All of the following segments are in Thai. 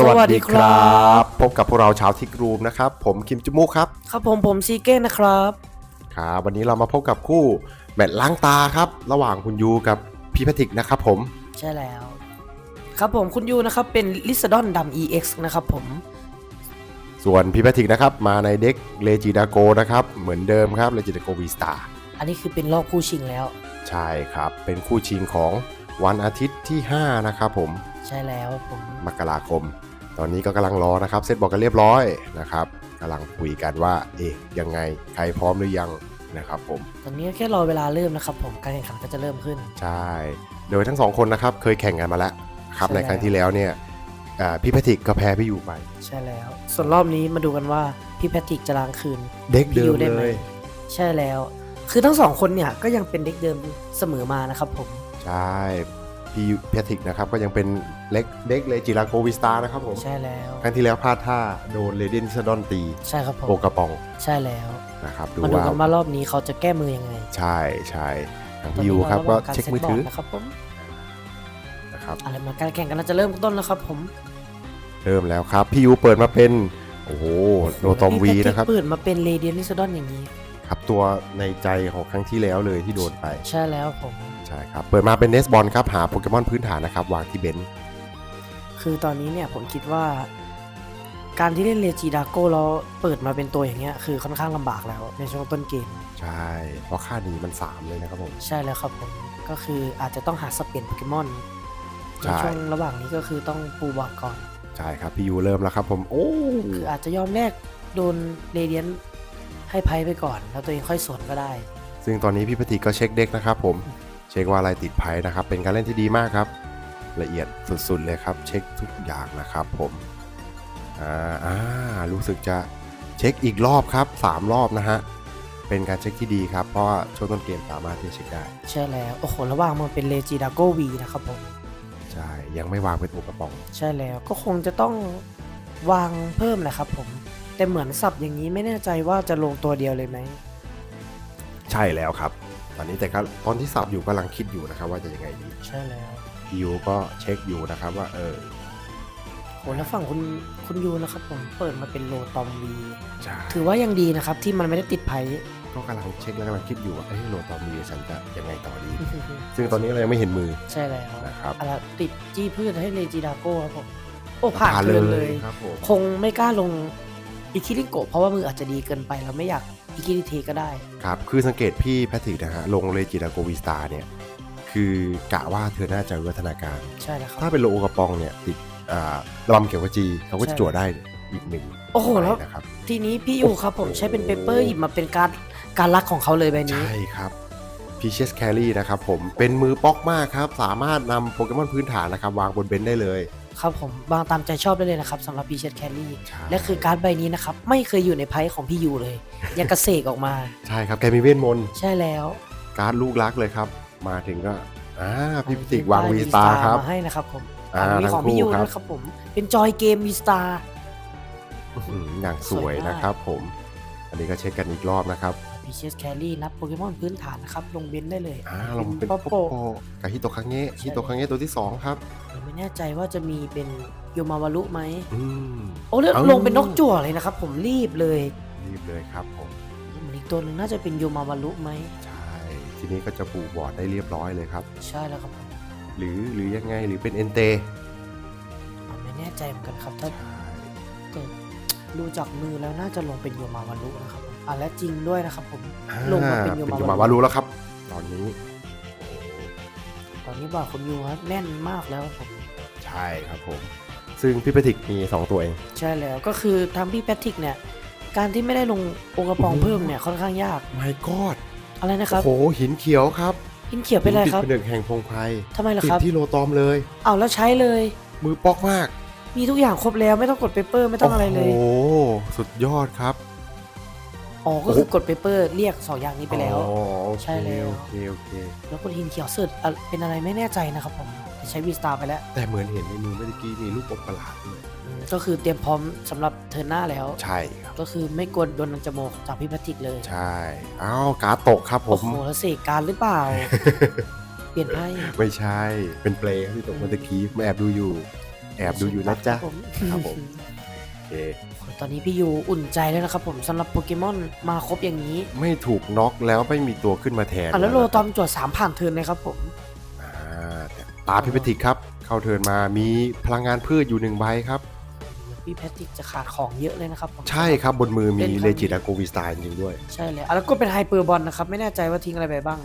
สวัสดีครับ พบกับพวกเราชาวทิกรูมนะครับ ผมคิมจุมุครับ ครับผมผมซีเก้นะครับครับวันนี้เรามาพบกับคู่แมตช์ล้างตาครับ ระหว่างคุณยูกับพี่แพทริกนะครับผมใช่แล้ว ครับผมคุณยูนะครับเป็นลิซาดอนดัม EX นะครับผม ส่วนพี่แพทริกนะครับ มาในเด็กเลจิดาโกนะครับ เหมือนเดิมครับเลจิดาโกวีสตาอันนี้คือเป็นรอบคู่ชิงแล้ว ใช่ครับ เป็นคู่ชิงของวันอาทิตย์ที่ 5 นะครับผมใช่แล้วผมมกราคม ตอนนี้ก็กำลังรอนะครับเซตบอกกันเรียบร้อยนะครับกำลังคุยกันว่า เอ๊ะยังไงใครพร้อมหรือยังนะครับผมตอนนี้แค่รอเวลาเริ่มนะครับผมการแข่งขันก็จะเริ่มขึ้น ใช่ โดยทั้งสองคนนะครับเคยแข่งกันมาแล้วครับใช่ในครั้งที่แล้วเนี่ยอ่าพี่แพทริกก็แพ้พี่ยูไป ใช่แล้ว ส่วนรอบนี้มาดูกันว่าพี่แพทริกจะล้างคืน เด็กพี่เดิยูมได้ไหม เลย ใช่แล้ว คือทั้งสองคนเนี่ยก็ยังเป็นเด็กเดิมเสมอมานะครับผม ใช่ พี่แพทริกนะครับก็ยังเป็น เล็กเด็กเลจิราโกวิสตานะครับผมใช่แล้วครั้งที่แล้วพลาดท่าโดนเลเดนซดอนตีใช่ครับผมโปกระปองใช่แล้วนะครับดูมาดูว่ากันว่ารอบนี้เขาจะแก้มือยังไงใช่ใช่ทางตอนพี่ยูนี้ครับาก็ระหว่างารเช็คมือถือซ็ตบร์ดนะครับผมนะครับอะไรมาการแข่งกันเราจะเริ่มต้นแล้วครับผมเริ่มแล้วครับพี่ยูเปิดมาเป็นโอ้โหโนตอมวีนะครับเปิดมาเป็นเรเดียนลิซดอนอย่างนี้ครับตัวในใจของครั้งที่แล้วเลยที่โดนไป ใช่แล้วผม ใช่ครับ เปิดมาเป็นเนสบอลครับ หาโปเกมอนพื้นฐานนะครับ วางที่เบนซ์ คือตอนนี้เนี่ยผมคิดว่า การที่เล่นเลจิดาโก้แล้วเปิดมาเป็นตัวอย่างเงี้ยคือค่อนข้างลำบากแล้วในช่วงต้นเกม ใช่ เพราะค่าหนีมัน 3 เลยนะครับผม ใช่แล้วครับผมก็คืออาจจะต้องหาสเปลี่ยนโปเกมอนใช่ในช่วงระหว่างนี้ก็คือต้องปูบอร์ดก่อน ใช่ครับพี่ยูเริ่มแล้วครับผมโอ้คืออาจจะยอมแลกโดนเรเดียนให้ไพ่ไปก่อน แล้วตัวเองค่อยสวนก็ได้ ซึ่งตอนนี้พี่ปฏิก็เช็คเด็กนะครับผมเช็คว่าอะไรติดไพ่นะครับเป็นการเล่นที่ดีมากครับ ละเอียดสุดๆเลยครับ เช็คทุกอย่างนะครับผมอ่าอ่ารู้สึกจะเช็คอีกรอบครับ 3 รอบนะฮะเป็นการเช็คที่ดีครับ เพราะว่าช่วงต้นเกมสามารถที่จะเช็คได้ ใช่แล้ว โอ้โห ระหว่างมันเป็นเลจิดาโก้วีนะครับผม ใช่ ยังไม่วางเป็นตัวกระป๋องใช่แล้วก็คงจะต้องวางเพิ่มแหละครับผม แต่เหมือนสับอย่างนี้ไม่แน่ใจว่าจะลงตัวเดียวเลยไหม ใช่แล้วครับ ตอนนี้แต่ก็ตอนที่สับอยู่กำลังคิดอยู่นะครับว่าจะยังไงดี ใช่แล้ว พี่ยูก็เช็คอยู่นะครับว่าเออโหแล้วฝั่งคุณคุณยูนะครับผมเปิดมาเป็นโลตอมวีใช่ถือว่ายังดีนะครับที่มันไม่ได้ติดไพ่ก็กำลังเช็คแล้วกำลังคิดอยู่ว่าเอ้ยโหลดตอนมีฉันจะยังไงต่อดี ซึ่งตอนนี้เรายังไม่เห็นมือ ใช่แล้วนะครับอะไรติดจี้พืชให้เลจิดาโก้ครับผมโอ้ผ่านเกินเลยครับผมคงไม่กล้าลงอิคิริโกะเพราะว่ามืออาจจะดีเกินไปเราไม่อยากอิคิริเทก็ได้ ครับ คือสังเกตพี่แพทริกนะฮะลงเลจิดาโกวิสตาเนี่ย คือกะว่าเธอน่าจะวิวัฒนาการ ใช่แล้วคถ้ารับเป็นโลโอกระปองเนี่ยติดอ่าลำเขียวกจีเขาก็จะใช่จั่วได้อีกหนึ่งโอ้โหแล้วใบนะครับทีนี้พี่ยูครับผมใช้เป็นเปเปอร์หยิบมาเป็นการการลักของเขาเลยใบนี้ ใช่ครับพีเชสแคลรี่นะครับผมเป็นมือป๊อกมากครับ สามารถนำโปเกมอนพื้นฐานนะครับ วางบนเบนซ์ได้เลยครับผมวางตามใจชอบได้เลยนะครับสำหรับพีเชตแคลรี่ใช่และคือการ์ดใบนี้นะครับ ไม่เคยอยู่ในไพ่ของพี่ยูเลยยังกระเสกออกมา ใช่ครับแกมีเวทมนต์ใช่แล้ว การ์ดลูกรักเลยครับ มาถึงก็อ่าพี่พิติกวางวีสตาร์ครับมาให้นะครับผมอ่ามีของพี่ยูทั้งคู่ครับด้วยครับผม เป็นจอยเกมวีสตาอื้อหืออย่างสวยสวยมากนะครับผม อันนี้ก็เช็คกันอีกรอบนะครับ พีเชสแคลรี่นับโปเกมอนพื้นฐานนะครับ ลงเบนได้เลยอ่าลงเป็นป๊อปโปโปโปกับฮิโตคังเงะฮิโตคังเงะตัวที่2ครับยังไม่แน่ใจว่าจะมีเป็นโยมาวารุไหม อืม โอ้แล้วเอ้า ลงเป็นนกจั่วเลยนะครับ ผมรีบเลยรีบเลยครับผม เหมือนอีกตัวหนึ่งน่าจะเป็นโยมาวารุไหมใช่ ทีนี้ก็จะปูบอร์ดได้เรียบร้อยเลยครับ ใช่แล้วครับผมหรือหรือยังไงหรือเป็นเอนเตไม่แน่ใจเหมือนกันครับถ้าใช่แต่ดูจากมือแล้วน่าจะลงเป็นโยมาวารุนะครับผมอะและจริงด้วยนะครับผมอ่าลงมาเป็นโยเป็นมาโยวารุมาวารุแล้วครับ ตอนนี้ ตอนนี้บอกคุณยูครับแน่นมากแล้วครับผมใช่ครับผมซึ่งพี่เปติกมี 2 ตัวเอง ใช่แล้วก็คือทางพี่แพทริกเนี่ย การที่ไม่ได้ลงโอกระปองอืมเพิ่มเนี่ย ค่อนข้างยากไม่ก อดอะไรนะครับโอ้โหหินเขียวครับหินเขียวเป็นไรครับติดเป็นหนึ่งแห่งพงไพรทำไมล่ะติดครับที่โลตอมเลย เอาแล้วใช้เลย มือป๊อกมากมีทุกอย่างครบแล้วไม่ต้องกดเปเปอร์ไม่ต้องอะไรเลย โอ้โหสุดยอดครับ อ๋อ ก็คือกดเปเปอร์เรียกสองอย่างนี้ไปแล้ว อ๋อโอเคใช่แล้ว โอเคโอเค แล้วกดหินเขียวเสิร์ชอะเป็นอะไรไม่แน่ใจนะครับผมแต่ใช้วีสตาร์ไปแล้ว แต่เหมือนเห็นในมือเมื่อกี้มีลูกอมประหลาดด้วยอืม ก็คือเตรียมพร้อมสำหรับเทิร์นหน้าแล้ว ใช่ครับก็คือไม่กวนโดนนันจโมกจากพี่แพทริกเลย ใช่อ้าวการ์ดตกครับผโอ้ม โหแล้วเสกการหรือเปล่า เปลี่ยนไพ่ไม่ใช่ เป็นเปลย์ครับที่ตกเมื่อกี้มาแอบดูอยู่ แอบดูอยู่นะจ๊ะ ผมครับผม โอเค ตอนนี้พี่ยูอุ่นใจแล้วนะครับผมสำหรับโปเกมอนมาครบอย่างนี้ไม่ถูกน็อกแล้วไม่มีตัวขึ้นมาแทนอะแล้วโลนะครับตอมจวดสามผ่านเทิร์นเลยครับผม อ่าแต่ตาพิพิติกครับ เข้าเทิร์นมามีพลังงานพืชอยู่หนึ่งใบครับ พี่แพทติกจะขาดของเยอะเลยนะครับผมใช่ครับบนมือมีเล่นครับเลจิตาโกวิสตาจริงๆด้วย ใช่เลยอะแล้วก็เป็นไฮเปอร์บอลนะครับ ไม่แน่ใจว่าทิ้งอะไรไปบ้าง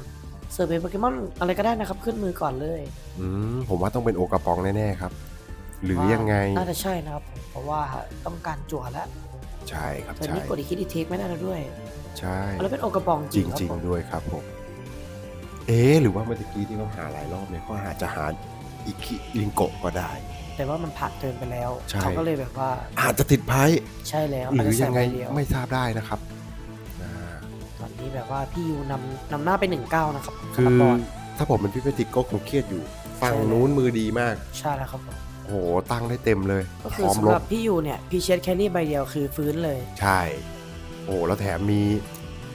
เสิร์ฟเป็นโปเกมอนอะไรก็ได้นะครับ ขึ้นมือก่อนเลย อืมผมว่าต้องเป็นโอกระปองแน่ๆครับ หรือยังไง น่าจะใช่นะครับผมเพราะว่าต้องการจั่วแล้วใช่ครับเทิร์นใช่นี้กดอีกคิดอีเทคไม่ได้แล้วด้วย ใช่แล้วเป็นโอกระปองจจริงครับริงผมๆด้วยครับผมเอ๊ะหรือว่าเมื่อกี้ที่เขาหาหลายรอบเนี่ยเขาอาจจะหาอิคิลิงโกะก็ได้ แต่ว่ามันผ่านเทิร์นไปแล้วใช่ เขาก็เลยแบบว่าอาจจะติดไพ่ใช่แล้วหรืออาจจะใส่ยังไงใบเดียวไม่ทราบได้นะครับอ่าตอนนี้แบบว่าพี่ยูนำนำหน้าไปหนึ่งเก้านะครับคือสำหรับบอลถ้าผมเป็นพี่เปติกก็คงเครียดอยู่ฝั่งใช่นู้นมือดีมาก ใช่แล้วครับผมโอ้โหตั้งได้เต็มเลยก็พคือร้อมสำลหบรับพี่ยูเนี่ยพี่เช็ดแค่นี้ใบเดียวคือฟื้นเลย ใช่ โอ้โหแล้วแถมมี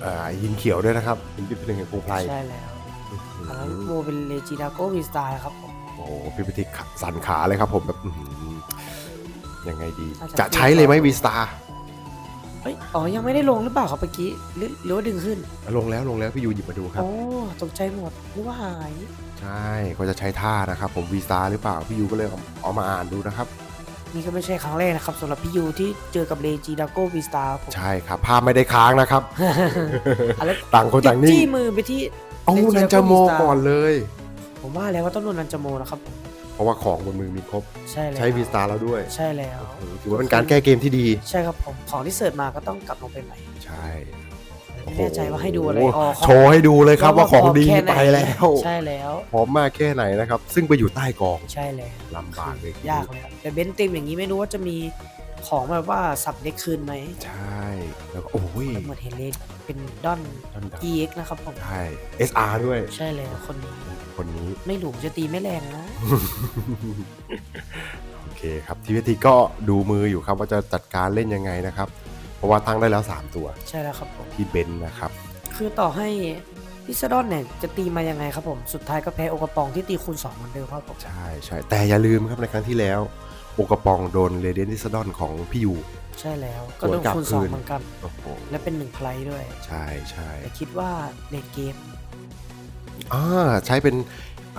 เอ่อหินเขียวด้วยนะครับหินที่เป็นหนึ่งแห่งภูไพรใช่แล้วอื้อหือันนั้นอโมเป็นเลจิดาโกวีสตาร์ครับผมโอ้โหพี่เปติกสั่นขาเลยครับผมแบบอื้อหือยังไงดีน่าจะจะใช้เลยไหมวีสตาเอ้ยอ๋อ ยังไม่ได้ลงหรือเปล่าครับเมื่อกี้หรือหรือว่าดึงขึ้น ลงแล้วลงแล้วพี่ยูหยิบมาดูครับ โอ้ตกใจหมดนึกว่าหาย ใช่เขาจะใช้ท่านะครับผมวีสตาหรือเปล่า พี่ยูก็เลยเอาเอามาอ่านดูนะครับ นี่ก็ไม่ใช่ครั้งแรกนะครับสำหรับพี่ยูที่เจอกับเลจิดาโกวีสตาร์ผมใช่ครับภาพไม่ได้ค้างนะครับอะแล้วต่างคนต่างนิ่ง จี้มือไปที่เอา Legend นันจาโม Vista ก่อนเลย ผมว่าแล้วว่าต้องโดนนันจาโมนะครับผมเพราะว่าของบนมือมีครบ ใช่แล้วใช้วีสตาแล้วด้วยใช่แล้วถือว่าเป็นการแก้เกมที่ดี ใช่ครับผมของที่เสิร์ชมาก็ต้องกลับลงไปใหม่ใช่ ไม่แน่ใจว่าให้ดูอะไรโโอ๋อของโชว์ให้ดูเลยครับว่าของดีแค่หนไปแล้วใช่แล้ว พร้อมมากแค่ไหนนะครับ ซึ่งไปอยู่ใต้กองใช่แล้วลำบากเลยยากเลยครับแต่เบนซ์ติมอย่างนี้ไม่รู้ว่าจะมี ของแบบว่าสับเด็กคืนไหมใช่ แล้วก็โอ้ยเหมือนเห็นเลยเป็นดอนดันดัน EX นะครับผม ใช่ SR ด้วย ใช่แล้วคนนี้ คนนี้ ไม่หลุมจะตีไม่แรงนะ โอเคครับทีวีทีก็ดูมืออยู่ครับว่าจะจัดการเล่นยังไงนะครับ เพราะว่าตั้งได้แล้ว 3 ตัวใช่แล้วครับผม ที่เบนซ์นะครับ คือต่อให้พิซดอนเนี่ยจะตีมายังไงครับผม สุดท้ายก็แพ้โอกระปองที่ตีคูณ2เหมือนเดิมครับผม ใช่ใช่แต่อย่าลืมครับในครั้งที่แล้วโอ กระปองโดนเรเดนดิสดอนของพี่ยูใช่แล้ว ก็โดนสวนกลับคูณคืน2เหมือนกัน โอ้โหและเป็นหนึ่งไพลด้วย ใช่ใช่แต่คิดว่าในเกมอ่าใช้เป็น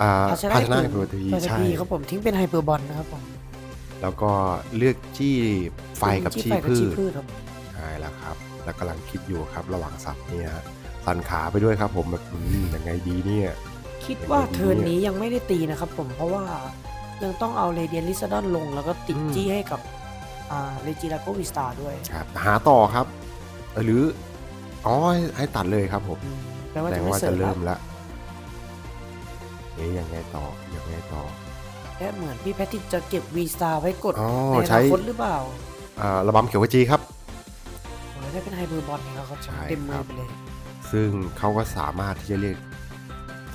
อ่าภาชนะอื่เปอร์ทีภาชนะใช่พีครับผมทิ้งเป็นไฮเปอร์บอลนะครับผมแล้วก็เลือกจี้ไฟกับจี้ไฟกับพืจี้ชพืชครับใช่แล้วครับ แล้วกำลังคิดอยู่ครับ ระหว่างสับเนี่ยฮะสั่นขาไปด้วยครับผมแบบอืมยังไงดีเนี่ย คิดว่าเทิร์นนี้ยังไม่ได้ตีนะครับผมเพราะว่า ยังต้องเอาเรเดียนลิซาดอนลง แล้วก็ติดอืมจี้ให้กับอ่าเลจิดาโกวิสตาด้วยครับหาต่อครับเอ่อหรือ อ๋อให้ให้ตัดเลยครับผมอืมแปลว่าแสดจะงไม่ว่าเสิจะร์ฟเริ่แล้วมละเอ๊ยยังไงต่อ ยังไงต่อและเหมือนพี่แพทริกจะเก็บวีสตาไว้กดอ๋อในอใช้นาคตหรือเปล่าอ่าระบำเขียวกจีครับโอ้ยได้เป็นไฮเปอร์บอลเองแล้วครับใช่เต็มมืครัอบไปเลย ซึ่งเขาก็สามารถที่จะเรียก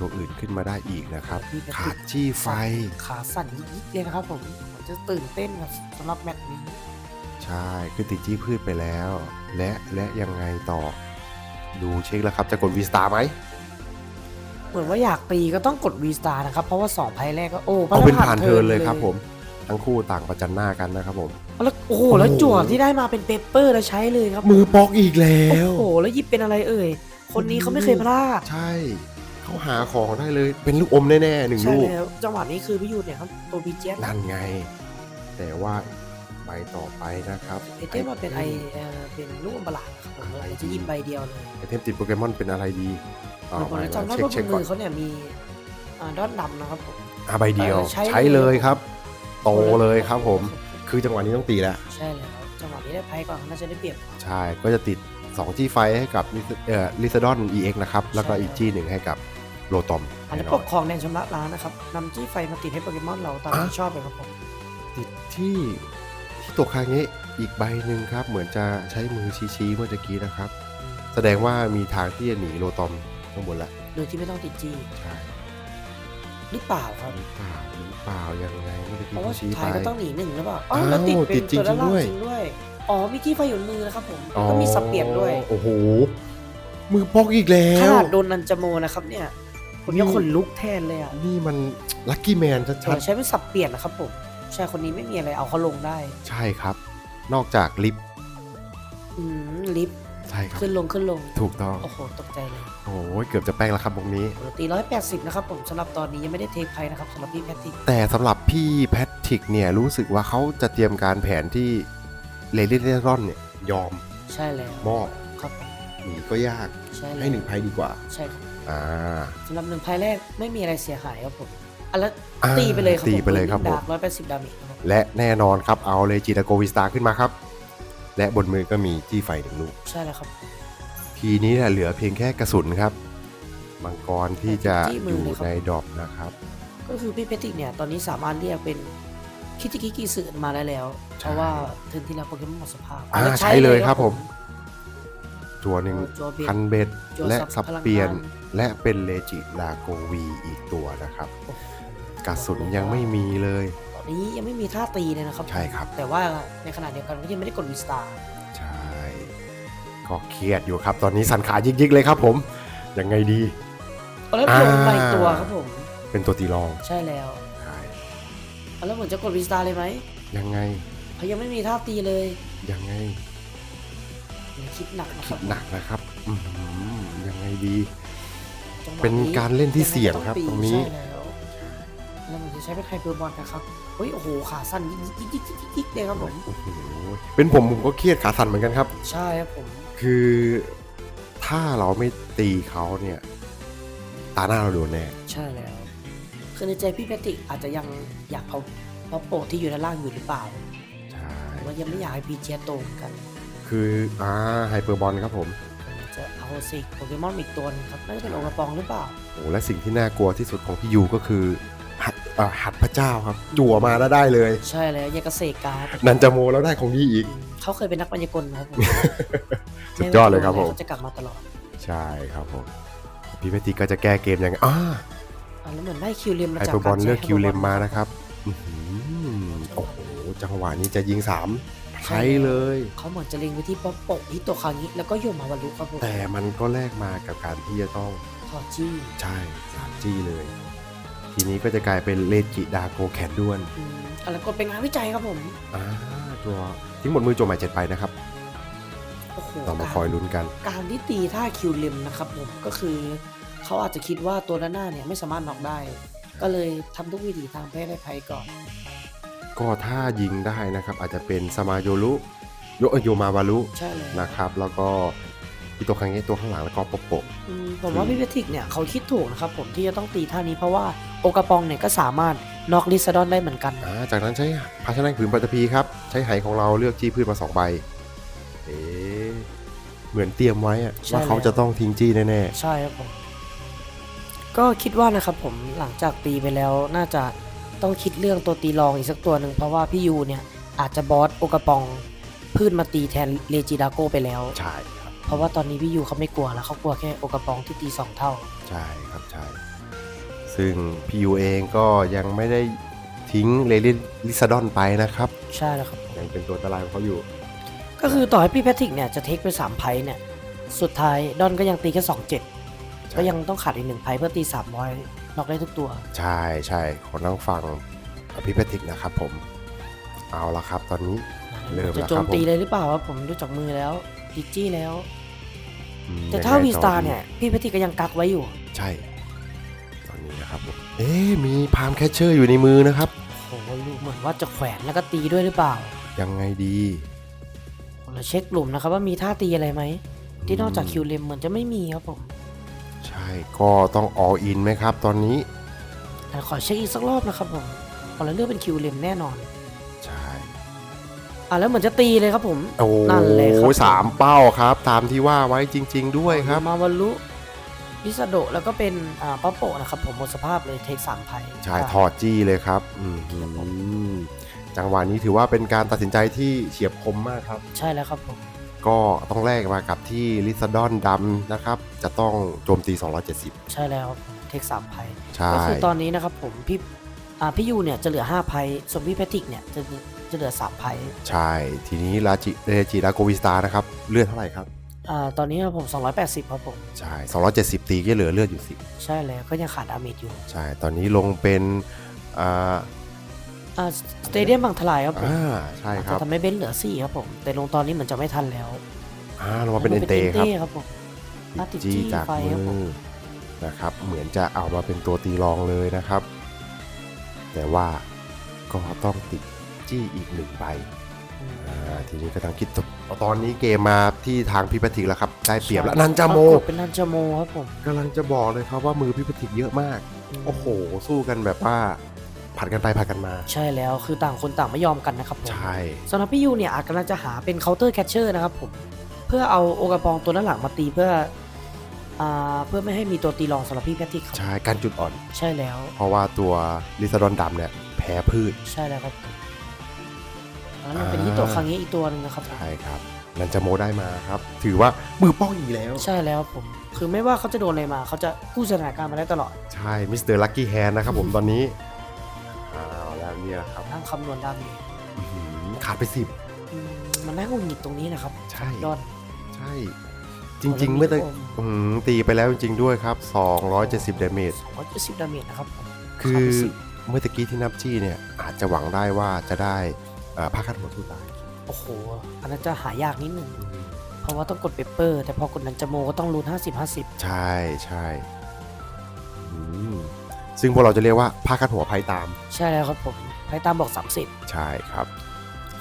ตัวอื่นขึ้นมาได้อีกนะครับพี่แพทริกขาดจี้ไฟ ขาสั่นยิกๆเลยนะครับผม ผมจะตื่นเต้นกับสำหรับแมตช์นี้ ใช่คือติดจี้พืชไปแล้ว และและยังไงต่อ ดูเช็คแล้วครับจะกดวีสตาไหมเหมือนว่าอยากตีก็ต้องกดวีสตานะครับ เพราะว่า2ไพ่แรกก็โอ้เอาเป็นผ่านเทิร์นเลยทิครับผมทั้งคู่ต่างประจันหน้ากันนะครับผมแล้วโอ้โหแล้วจั่วที่ได้มาเป็นเปเปอร์แล้วใช้เลยครับ มือปอกอีกแล้ว โอ้โหแล้วหยิบเป็นอะไรเอ่ย คนนี้เขาไม่เคยพลาด ใช่ เขาหาของได้เลยเป็นลูกอมแน่ๆหนึ่งใช่ลูก แล้วจังหวะนี้คือพี่ยูเนี่ยครับตัวบีเจสนั่นไง แต่ว่าใบต่อไปนะครับไอเทมมาเป็นไอเอ่อเป็นลูกอมประหลาดครับผมเลยจะหยิบใบเดียวเลยไอเทมติดโปเกมอนเป็นอะไรดีอ๋อแล้วผมไม่จำได้เช็คว่าบเช็คนก่มือนอเขาเนี่ยมีอ่าดอทดำนะครับผม อะใบเดียว เออใช้ ใช้เลยครับ โตเลยครับผม คือจังหวะนี้ต้องตีแล้ว ใช่แล้วจังหวะนี้ได้ไพ่ก่อนน่าจะได้เปรียบ ใช่ ก็จะติด2จี้ไฟให้กับลิซเอ่อลิซดอน EX นะครับ แล้วก็อีกจี้หนึ่งให้กับ โรตอมอันนี้แน่นปอนกครองแดนชำระล้านนะครับนำจี้ไฟมาติดให้โปเกมอนเราตามที่ชอบเลยครับผมติดที่ที่ตัวคางนี้อีกใบหนึ่งครับ เหมือนจะใช้มือชี้ๆเมื่อตะกี้นะครับ แสดงว่ามีทางที่จะหนีโรตอมข้างบนละโดยที่ไม่ต้องติดจี้ใช่หรือเปล่าครับหรือเปล่าหรือเปล่ายังไงเมื่อตะเพกี้ราะว่าเขาสุชี้ดไปท้ายก็ต้องหนีหนึ่งหรือเปล่าอ๋ออ้าวแล้วติดติเป็ดนจริงๆตัวด้านล่างด้วยจริงด้วยอ๋อมีที่ไฟอยู่มือนะครับผมแล้วก็มีสับเปลี่ยนด้วยโอ้โหมือปอกอีกแล้ขวนาดโดนนันจาโมนะครับเนี่ย ผมยังขนลุกแทนเลยอะนี่มันลัคกี้แมนชัดใช้เป็นสับเปลี่ยนนะครับผมๆใช่คนนี้ไม่มีอะไรเอาเขาลงได้ ใช่ครับ นอกจากลิฟต์อืมลิฟต์ใช่ครับขึ้นลงขึ้นลงถูกต้อง โอ้โห ตกใจเลย โอ้ยเกือบจะแป้งแล้วครับตรงนี้โอ้ตีร้อยแปดสิบนะครับผมสำหรับตอนนี้ยังไม่ได้เทคไพนะครับสำหรับพี่แพทติกแต่สำหรับพี่แพทริกเนี่ยรู้สึกว่าเขาจะเตรียมการแผนที่เลดี้เลรอนเนี่ยยอม ใช่แล้วมอบครับผมหนีก็ยากใช่แล้วให้หนึ่งไพ่ดีกว่า ใช่ครับ อ่าสำหรับหนึ่งไพแรกไม่มีอะไรเสียหายครับผมอันละอ่าตีไปเลยครับตีไปเลยครับผมดาร้อยแปดสิบดาเมจครับผมและแน่นอนครับเอาเลจิตาโกวิสตาขึ้นมาครับ และบนมือก็มีจี้ไฟหนึ่งลูก ใช่แล้วครับ ทีนี้เนี่ยเหลือเพียงแค่กระสุนครับ มังกรที่จะจี้มืออยู่เลยครับในดรอปนะครับ ก็คือพี่แพทติกเนี่ยตอนนี้สามารถเรียกเป็นคิติกิกิสึมาได้แล้ว ใช่ เพราะว่าถึงที่แล้วโปเกมอนหมดสภาพอ่าแล้วใช้เลยครับผม ตัวหนึ่งโจเบนพันเบ็ด โจและซัสับบพลังเปลี่ยนงาน และเป็นเลจิลาโกวีอีกตัวนะครับโอ้โหกระสุนยังไม่มีเลย ตอนนี้ยังไม่มีท่าตีเลยนะครับ ใช่ครับ แต่ว่าในขณะเดียวกันก็ยังไม่ได้กดวิสตาใช่ก็เครียดอยู่ครับ ตอนนี้สันขายิกๆเลยครับผมยังไงดีแล้วโดนไปอีกตัวครับผม เป็นตัวตีรองใช่แล้วใช่แล้วเหมือนจะกดวิสตาเลยไหมยังไงเขายังไม่มีท่าตีเลยยังไงคิดหนักนะคคิรัดบหนักนะครับอื้อหือยังไงดี จังหวะเป็นการเล่นที่ยังไงเสี่ยงก็ต้อครับตีตรงนี้ ใช่แล้วแล้วเหมันจะใช้เป็นไฮเปอร์บอลนะครับเฮ้ยโอ้โหขาสั้นยิกยิกยิกยิกยิกยิกเลยครับผมโอ้โหเป็นผมผมก็เครียดขาสั่นเหมือนกันครับ ใช่ครับผมคือถ้าเราไม่ตีเขาเนี่ยตาหน้าเราโดนแน่ใช่แล้วคือในใจพี่แพตติกอาจจะยังอยากเอาเอาโปะที่อยู่ด้านล่างอยู่หรือเปล่าใช่หรือว่ายังไม่อยากให้พีเจียโตเหมือนกัน คืออ่าไฮเปอร์บอลครับผม จะเอาสิโปเกมอนอีกตัวหนึงครับน่าจะเป็นโอกระปองหรือเปล่าโอ้และสิ่งที่น่ากลัวที่สุดของพี่ยูก็คือหัดเอ่อหัดพระเจ้าครับจั่วมาแล้วได้เลย ใช่แล้วยากาเซการ์ดนันจาโมแล้วได้ของดีอีก เขาเคยเป็นนักปัญญากลนะครับผมสุดยอดเลยครับผมเขาจะกลับมาตลอด ใช่ครับผมพี่เมติก็จะแก้เกมยังไงอ่าอะแล้วเหมือนได้คิวเลมมาไฮจากเปอร์บอลใช้เลือกคิวเลมไฮปอร์บอมานะครับอื้อหือโอ้โหจังหวะนี้จะยิงสาม ใช้เลย เขาเหมือนจะเล็งไปที่ป๊อปโปะที่ตัวคางิแล้วก็โยมมาวารุครับผมแต่มันก็แลกมากับการที่จะต้องทอจี้ใช่สามจี้เลย ทีนี้ก็จะกลายเป็นเลจิดาโกแคนด้วนอืมอะไรก็เป็นงานวิจัยครับผมอ่าตัวทิ้งหมดมือโจมใหม่เจ็ดไปนะครับโอ้โหเรามาการคอยลุ้นกัน การที่ตีท่าคิวเลมนะครับผมก็คือเขาอาจจะคิดว่าตัวด้านหน้าเนี่ยไม่สามารถน็อกได้ ก็เลยทำทุกวิถีทางเพื่อให้ได้ไพ่ก่อน ก็ถ้ายิงได้นะครับ อาจจะเป็นสมาโยรุโยเอ้ยโยมาวารุใช่เลยนะครับ แล้วก็อีตัวครั้งนี้ตัวข้างหลังแล้วก็โปโปะอืมผมว่าพี่เวทิกเนี่ยเขาคิดถูกนะครับผมที่จะต้องตีท่านี้เพราะว่าโอกาปองเนี่ยก็สามารถน็อกลิซาดอนได้เหมือนกันอ่าจากนั้นใช้ภาชนะผืนปัตตภีครับ ใช้ไหของเราเลือกจี้พืชมาสองใบ เอ๊ะเหมือนเตรียมไว้อะใช่ว่าเขาแล้วจะต้องทิ้งจี้แน่ใช่ครับผม ก็คิดว่านะครับผมหลังจากตีไปแล้วน่าจะ ต้องคิดเรื่องตัวตีรองอีกสักตัวหนึ่งเพราะว่าพี่ยูเนี่ยอาจจะบอสโอกาปองพืชมาตีแทนเลจิดาโกไปแล้วๆใช่ครับ เพราะว่าตอนนี้พี่ยูเขาไม่กลัวแล้วเขากลัวแค่โอกาปองที่ตีสองเท่า ใช่ครับใช่ ซึ่งพียูเองก็ยังไม่ได้ทิ้งเลลิลิซาดอนไปนะครับ ใช่แล้วครับ ยังเป็นตัวอันตรายของเขาอยู่ ก็คือต่อให้พี่แพทริกเนี่ยจะเทคไปสามไพ่เนี่ยสุดท้ายดอนก็ยังตีแค่สองเจ็ดใช่ก็ยังต้องขาดอีกหนึ่งไพ่เพื่อตีสามร้อย น็อกได้ทุกตัว ใช่ใช่ขอนั่งฟังอภิเปติกนะครับผม เอาละครับ ตอนนี้เริ่มจะแล้วโจครัมบผมตีเลยหรือเปล่าครับผมดูจากมือแล้วดิจี้แล้วอืมแต่ถ้ายังไงวีสตาอร์เนี่ย พี่แพทริกก็ยังกักไว้อยู่ ใช่ ตอนนี้นะครับผมเอ๊ะมีพามแคชเชอร์อยู่ในมือนะครับโอ้โหดูเหมือนว่าจะแขวนแล้วก็ตีด้วยหรือเปล่า ยังไงดีเราเช็คกลุ่มนะครับว่ามีท่าตีอะไรไหมที่นอกจากคิวเลมเหมือนจะไม่มีครับผม ใช่ก็ต้อง all in ไหมครับตอนนี้แต่ขอเช็คอีกสักรอบนะครับผมพอเราเลือกเป็นคิวเลมแน่นอน ใช่อะแล้วเหมือนจะตีเลยครับผมโอ้นั่นเลยครับสามเป้าครับ ตามที่ว่าไว้จริง ๆ ด้วยครับ มาวารุลิซาโดะแล้วก็เป็นอ่าป๊อปโปะนะครับผมหมดสภาพเลยเทคสามไพ่ใช่ถอดจี้เลยครับอืมจังหวะนี้ถือว่าเป็นการตัดสินใจที่เฉียบคมมากครับ ใช่แล้วครับผม ก็ต้องแลกมากับที่ลิซาดอนดำนะครับ จะต้องโจมตี 270 ใช่แล้วครับเทคสามไพ่ใช่ ก็คือตอนนี้นะครับผมพี่อ่าพี่ยูเนี่ยจะเหลือห้าไพ่ส่วนพี่แพทริกเนี่ยจะจะเหลือสามไพ่ใช่ ทีนี้ลาจิเรจิราโกวิสตานะครับ เลือดเท่าไหร่ครับ อ่าตอนนี้ครับผม280ครับผมใช่ 270 ตีก็เหลือเลือดอยู่ ใช่แล้วก็ยังขาดดาเมจอยู่ 10 ใช่ ตอนนี้ลงเป็นอ่าอ่า สเตเดียมบางทลายครับผมอ่าใช่คจะรับทำให้เบนซ์เหลือสี่ครับผม แต่ลงตอนนี้เหมือนจะไม่ทันแล้วอ่าลงมาเป็นเอ็นเตครับครับผมหน้าติดจี้จี้จากไฟครับผมืมอนะครับ เหมือนจะเอามาเป็นตัวตีรองเลยนะครับ แต่ว่าก็ต้องติดจี้อีกหนึ่งใบอ่าทีนี้ก็ต้องคิดตอนนี้เกมมาที่ทางพิพัติกแล้วครับ ได้เปรียบแล้วนันจาโมปรากฏเป็นนันจาโมครับผมกำลังจะบอกเลยครับว่ามือพิพัติกเยอะมาก โอ้โห สู้กันแบบว่า ผัดกันไปผัดกันมา ใช่แล้วคือต่างคนต่างไม่ยอมกันนะครับผมใช่สำหรับพี่ยูเนี่ยอาจกำลังจะหาเป็นเคาน์เตอร์แคชเชอร์นะครับผมเพื่อเอาโอกาปองตัวด้านหลังมาตีเพื่ออ่าเพื่อไม่ให้มีตัวตีรองสำหรับพี่แพทริกครับใช่การจุดอ่อน ใช่แล้ว เพราะว่าตัวลิซาดอนดำเนี่ยแพ้พืชใช่แล้วครับแล้วยังเป็นที่ตัวครั้งนี้อีกตัวหนึงนะครับผม ใช่ครับนันจาโมได้มาครับ ถือว่ามือป้องอีกแล้ว ใช่แล้วผม คือไม่ว่าเขาจะโดนอะไรมา เขาจะกู้สถานการณ์มาได้ตลอด ใช่มิสเตอร์ลัคกี้แฮนนะครับผมตอนนี้อ้าวแล้วเนี่ยครับนั่งคำนวณดาเมจอื้อหือขาดไปสิบ อืมมันน่าหงุดหงิดตรงนี้นะครับใช่ ยอด ใช่ จริง ๆ เมื่อตะโอ้โหอื้อหือตีไปแล้วจริง ๆ ด้วยครับ 270 ดาเมจร้อยเจ็ดสิบดาเมจนะครับผมคือขาดไปสิบเมื่อตะกี้ที่นับจี้เนี่ย อาจจะหวังได้ว่าจะได้เอ่อผ้าคัดหัวทุตาย โอ้โห อันนั้นจะหายากนิดนึงเพราะว่าต้องกดเปเปอร์ แต่พอกดนันจาโมก็ต้องลุ้น50 50 ใช่ใช่อืม ซึ่งพวกเราจะเรียกว่าผ้าคัดหัวภัยตาม ใช่แล้วครับผมไพ่ตามบอก 30ใช่ครับ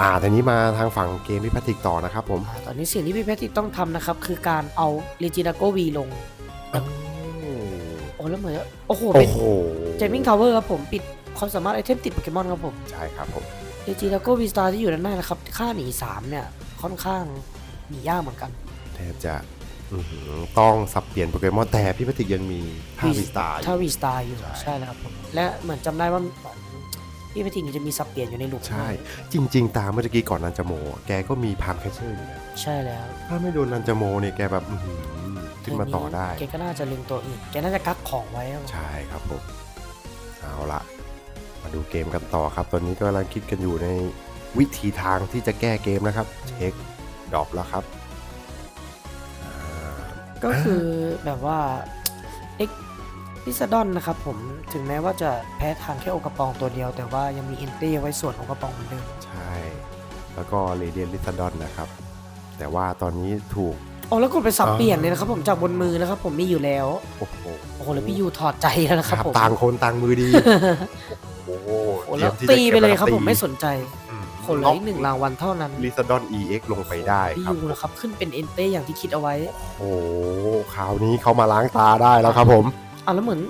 อ่าทีนี้มาทางฝั่งเกมพิพัติกต่อนะครับผมอ่าตอนนี้สิ่งที่พี่แพทริกต้องทำนะครับ คือการเอาเ e จินาโกวีลง โอ้แล้วเหมือนโอ้โหโอ้เป็นโหเจมิงทาวเวอร์ครับผม ปิดความสามารถไอเทมติดโปเกมอนครับผมใช่ครับผม เ e จินาโกวีสตาร์ที่อยู่ด้านหน้านะครับ ค่าหนี 3 เนี่ย ค่อนข้างหนียากเหมือนกัน แทบจะอื้อหือ ต้องสับเปลี่ยนโปเกมอนแต่พิพัติกยังมีท่าวิสตาร์ถ้าวีสตาร์อยู่ใช่ใช่แล้วครับผมและเหมือนจำได้ว่าพี่แพทริกจะมีสับเปลี่ยนอยู่ในหลุมใช่ จริง ๆ ตามเมื่อกี้ก่อนนันจาโม แกก็มีพามแคชเชอร์อยู่นะใช่แล้ว ถ้าไม่โดนนันจาโมเนี่ยแกแบบอื้อหือขึ้นมาต่อได้แกก็น่าจะลืมตัวอื่นแกน่าจะกักของไว้ครับผมใช่ครับผมเอาละมาดูเกมกันต่อครับ ตอนนี้ก็กำลังคิดกันอยู่ในวิธีทางที่จะแก้เกมนะครับ เช็คดรอปแล้วครับอ่า ก็คือแบบว่าเอ็กพิซดอนนะครับผมถึงแม้ว่าจะแพ้ทางแค่โอกระปองตัวเดียว แต่ว่ายังมีเอนเต้ไว้ส่วนโอกระปองเหมือนเดิมใช่ แล้วก็เรเดียนลิซาดอนนะครับ แต่ว่าตอนนี้ถูกโอ้แล้วกดไปสับอ๋อเปลี่ยนเลยนะครับผมจากบนมือนะครับผมมีอยู่แล้วโอ้โหโอ้โหแล้วพี่ยูถอดใจแล้วนะครับผมต่างคนต่างมือดีโอ้โหโอ้เตรีแล้ยวมที่ตีจะไปเลยครับกาผมไม่สนใจอืม คนเหลืออีกหนึ่งรางวัลเท่านั้นลิซาดอน EX ลงไปได้พี่ครับยูนะครับ ขึ้นเป็นเอนเต้อย่างที่คิดเอาไว้ โอ้โหคราวนี้เขามาล้างตาได้แล้วครับผมอะแล้วเหมือน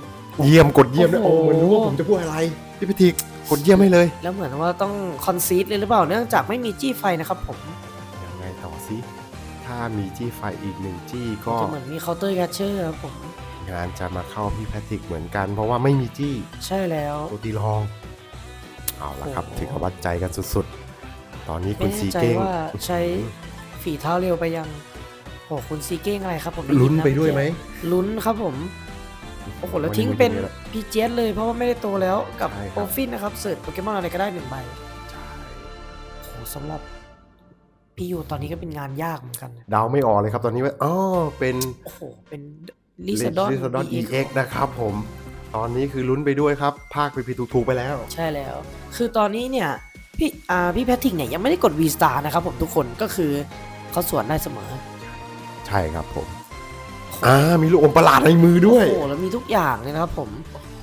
เยี่ยมกดเยี่ยมด้วยโอ้โอ้โหเหมือนรู้ว่าผมจะพูดอะไรพี่พิธีกดเยี่ยมให้เลย แล้วเหมือนว่าต้องคอนซีดเลยหรือเปล่าเนื่องจากไม่มีจี้ไฟนะครับผมยังไงต่อสิถ้ามีจี้ไฟอีกหนึ่งจี้ก็จะเหมือนมีเคาน์เตอร์แคชเชอร์ครับผมงานจะมาเข้าพี่แพทริกเหมือนกัน เพราะว่าไม่มีจี้ ใช่แล้วตัวตีรอง เอาละครับโอ้โหถึงกับวัดใจกันสุดๆ ตอนนี้คุไม่ณแน่ซีใจเก้งว่าใช้ฝีเท้าเร็วไปยังโอ้คุณซีเก้งอะไรครับผมลุ้นไปด้วยไหมลุ้นครับผมโอ้โหแล้วทิ้งเป็นพีเจสเลยเพราะว่าไม่ได้โตแล้วกับใช่ครับโอฟินนะครับเสิร์ชโปเกมอนอะไรก็ได้หนึ่งใบใช่โอ้โหสำหรับพี่ยูตอนนี้ก็เป็นงานยากเหมือนกันเดาไม่ออกเลยครับตอนนี้ว่าอ๋อเป็นโอ้โหเป็นลิซาดอนลิซาดอน EX นะครับผม ตอนนี้คือลุ้นไปด้วยครับ ภาคพีพีถูกๆไปแล้ว ใช่แล้ว คือตอนนี้เนี่ย พี่อ่าพี่แพทริกเนี่ยยังไม่ได้กด V Star นะครับผมทุกคนก็คือเขาสวนได้เสมอใช่ครับผมอ่ามีลูกอมประหลาดในมือด้วยโอ้โหแล้วมีทุกอย่างเลยนะครับผม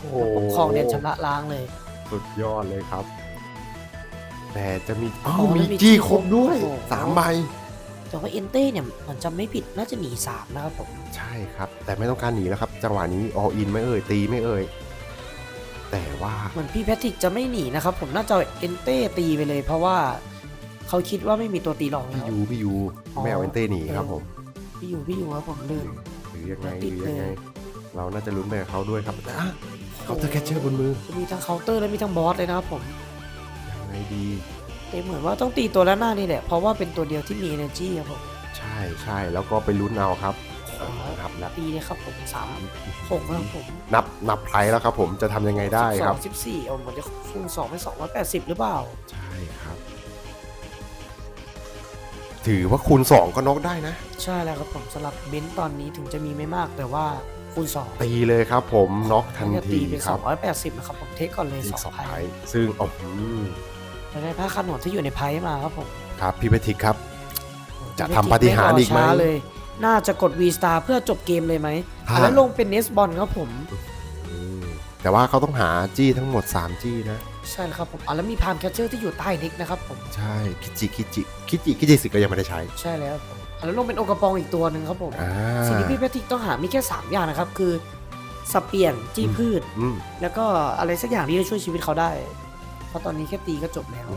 โอ้โหปกครองเด่นชำระล้างเลย สุดยอดเลยครับ แต่จะมีอ๋ออ๋อมีแล้วมีจี้จี้ครบด้วยโอ้โหสามใบแต่ว่าเอนเต้เนี่ยมันจำไม่ผิดน่าจะหนีสามนะครับผม ใช่ครับ แต่ไม่ต้องการหนีแล้วครับ จังหวะนี้อออินไม่เอ่ยตีไม่เอ่ย แต่ว่าเหมือนพี่แพทริกจะไม่หนีนะครับ ผมน่าจะเอนเต้ตีไปเลย เพราะว่าเขาคิดว่าไม่มีตัวตีรองพี่แล้วยูพี่ยูอ๋อไม่เอาเอนเต้หนีครับผมพี่ยูพี่ยูครับผมลืม หรือยังไงหติรืดอยังไงเลยเราน่าจะลุ้นไปกับเขาด้วยครับอะเขาจะแคชเชอร์บนมือมีทั้งเคาน์เตอร์และมีทั้งบอสเลยนะครับผมยังไงดี แต่เหมือนว่าต้องตีตัวด้านหน้านี่แหละ เพราะว่าเป็นตัวเดียวที่มี energy ครับผม ใช่ใช่แล้วก็ไปลุ้นเอาครับอ่า นับแล้วตีเลยครับผมสามหกนะครับผมนับนับไพรแล้วครับผมจะทำยังไงได้สคอรับงสิบสี่เอามันจะคูณสองเป็นสองร้อยแปดสิบหรือเปล่า ใช่ครับ ถือว่าคูณ 2 ก็น็อกได้นะ ใช่แล้วครับผมสำหรับเบนซ์ตอนนี้ถึงจะมีไม่มากแต่ว่าคูณสองตีเลยครับผมน็อกทันจะทีเป็นคสรัอบงร้อยแปดสิบนะครับผมเทคก่อนเลยอีสกองสองไพ่ไพ่ซึ่งโอ้โหจะได้ผ้าขนวดที่อยู่ในไพ่มาครับผมครับพี่เปทิกครับ จะทำปาฏิหาริย์อีกไหม ช้าเลย น่าจะกด V Star เพื่อจบเกมเลยไหมถ้าอะแล้วลงเป็นเนสบอลครับผม อืมแต่ว่าเขาต้องหาจี้ทั้งหมด 3 จี้นะ ใช่แล้วครับผมอะแล้วมีพามแคชเชอร์ที่อยู่ใต้นิกนะครับผม ใช่คิจิคิจิคิจิคิจิสึก็ยังไม่ได้ใช้ใช่แล้วผมอะแล้วลงเป็นโอกระปองอีกตัวหนึ่งครับผม อ่าสิ่งที่พี่แพทริกต้องหามีแค่ 3 อย่างนะครับ คือสับเปลี่ยนจี้พืช อืมแล้วก็อะไรสักอย่างที่จะช่วยชีวิตเขาได้ เพราะตอนนี้แค่ตีก็จบแล้ว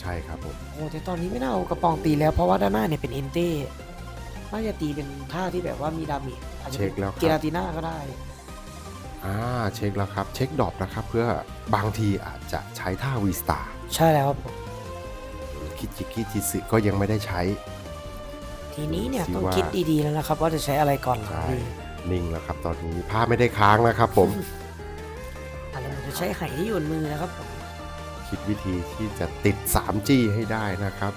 ใช่ครับผม โอ้แต่ตอนนี้ไม่น่าเอากระปองตีแล้วเพราะว่าด้านหน้าเนี่ยเป็นเอนเต้ น่าจะตีเป็นท่าที่แบบว่ามีดาเมจอาจจะเป็นเช็คแล้วคเกรัราบติน่าก็ได้ อ่าเช็คแล้วครับ เช็คดรอปนะครับ เพื่อบางทีอาจจะใช้ท่าวีสตาร์ใช่แล้วครับผมคิจิคิจิสึก็ยังไม่ได้ใช้ ทีนี้เนี่ยคิดต้องว่า คิดดีๆแล้วนะครับ ว่าจะใช้อะไรก่อนหลังใช่ดีนิ่งแล้วครับ ตอนนี้ผ้าไม่ได้ค้างนะครับผม อะไรมันจะใช้ไหที่อยู่บนมือนะครับผมคิดวิธีที่จะติด 3G ให้ได้นะครับ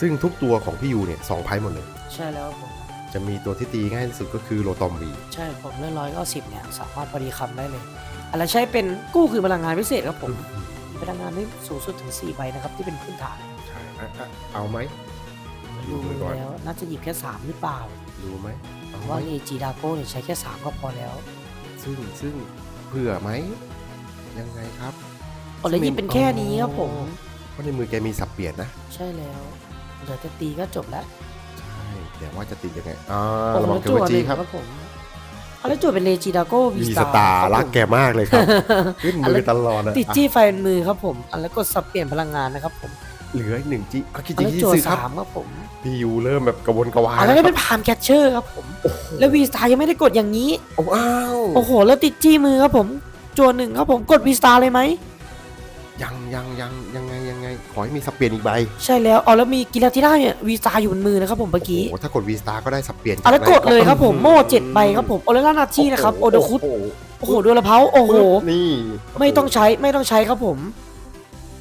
ซึ่งทุกตัวของพี่ยูเนี่ยสองไพ่หมดเลย ใช่แล้วครับผมจะมีตัวที่ตีง่ายที่สุดก็คือโรตอมบีใช่ผมเลื่อนร้อยก็สิบเนี่ยสามารถพอดีคำได้เลยอะไรใช้เป็นกู้คืนพลังงานพิเศษครับผมมีพลังงานได้สูงสุดถึง4ใบนะครับที่เป็นพื้นฐานใช่อะอะเอาไหม ดูดูก่อน แล้วน่าจะหยิบแค่3หรือเปล่าดูไหมเอาเพไหมราะว่าเอจีดาโก้เนี่ยใช้แค่3ก็พอแล้วซึ่งซึ่งเผื่อไหม ยังไงครับโอ้แล้วหยิบเป็นแค่นี้ครับผม เพราะในมือแกมีสับเปลี่ยนนะ ใช่แล้ว เหลือแต่ตีก็จบแล้วใช่แต่ว่าจะติดยังไงอ่าโอ้ระโหวังเทจั่ววหจีนึ่งครับครับผมเอาแล้วจั่วเป็นเลจีดาโก้วีมีสสตาร์ครับรักผมแกมากเลยครับขึ้นมือตลอดอะติดจี้ไฟบนมือครับผมอันแล้วกดสับเปลี่ยนพลังงานนะครับผมเหลืออีกหนึ่งจีอาคิอันจิแล้วคิจั่วสึครับสามครับผมพี่ยูเริ่มแบบกระวนกระวายอันแล้วคได้รับเป็นพามแคชเชอร์ครับผมแล้ววีสตาร์ยังไม่ได้กดอย่างนี้โอ้อ้าวโอ้โหแล้วติดจี้มือครับผมจั่วหนึ่งครับผมกดวีสตาร์เลยไหม ยังยังยังยังไงยังไง ขอให้มีสับเปลี่ยนอีกใบใช่แล้วอ๋อแล้วมีกิลาติน่าเนี่ยวีสตาร์อยู่บนมือนะครับผมเมื่อกี้โอ้ถ้ากดวีสตาร์ก็ได้สับเปลี่ยนอะแล้วกดเลยครับผมโม่เจ็ดใบครับผมโอเลล่านาชีนะครับโอเดคุตโอ้โหโอ้โหดูละเพาโอ้โห นี่ไม่ต้องใช้ไม่ต้องใช้ครับผม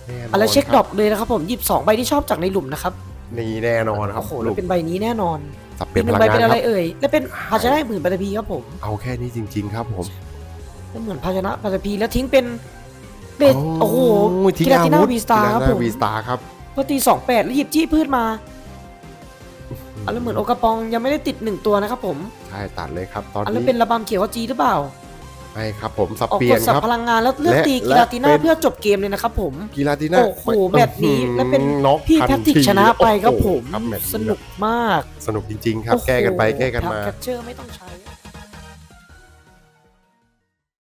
แน่นนอะแล้วเช็คคดรัอกเลยนะครับผมหยิบสองใบที่ชอบจากในหลุมนะครับนี่แน่นอนครับโอ้โหลูแล้วกเป็นใบนี้แน่นอนสับเปลี่อียนกหพนึ่งลังใบงานเป็นอะไรครับเอ่ยและเป็นภาชนะหมื่นปัตภีครับผมเอาแค่นี้จริง ๆ ครับผม เป็นเหมือนภาชนะปัตภีแล้วทิ้งเป็น เบสโอ้โหทิ้งกิลาอาติน่าวุธวีสตาร์ครับผมวีสตาร์ครับพอตีสองแปดแล้วหยิบจี้พืชมาอะแล้วเหมือนโอกระปองยังไม่ได้ติดหนึ่งตัวนะครับผมใช่ตัดเลยครับตอนอะแล้วนี้เป็นระบำเขียวจีหรือเปล่าใช่ครับผมสับออกเปลี่กยนดสับครับพลังงานแล้วเลือกและตีกิและลาติน่าเป็นเพื่อจบเกมเลยนะครับผมกีฬาติน่าโอ้โหแบบนี้และเป็นน็อกพี่ทัแพทริกชนะไปครับผมโอ้โหครับแมตช์สนุกมาก สนุกจริงๆ ครับแก้กันไปแก้กันมาแคปเจอร์ไม่ต้องใช้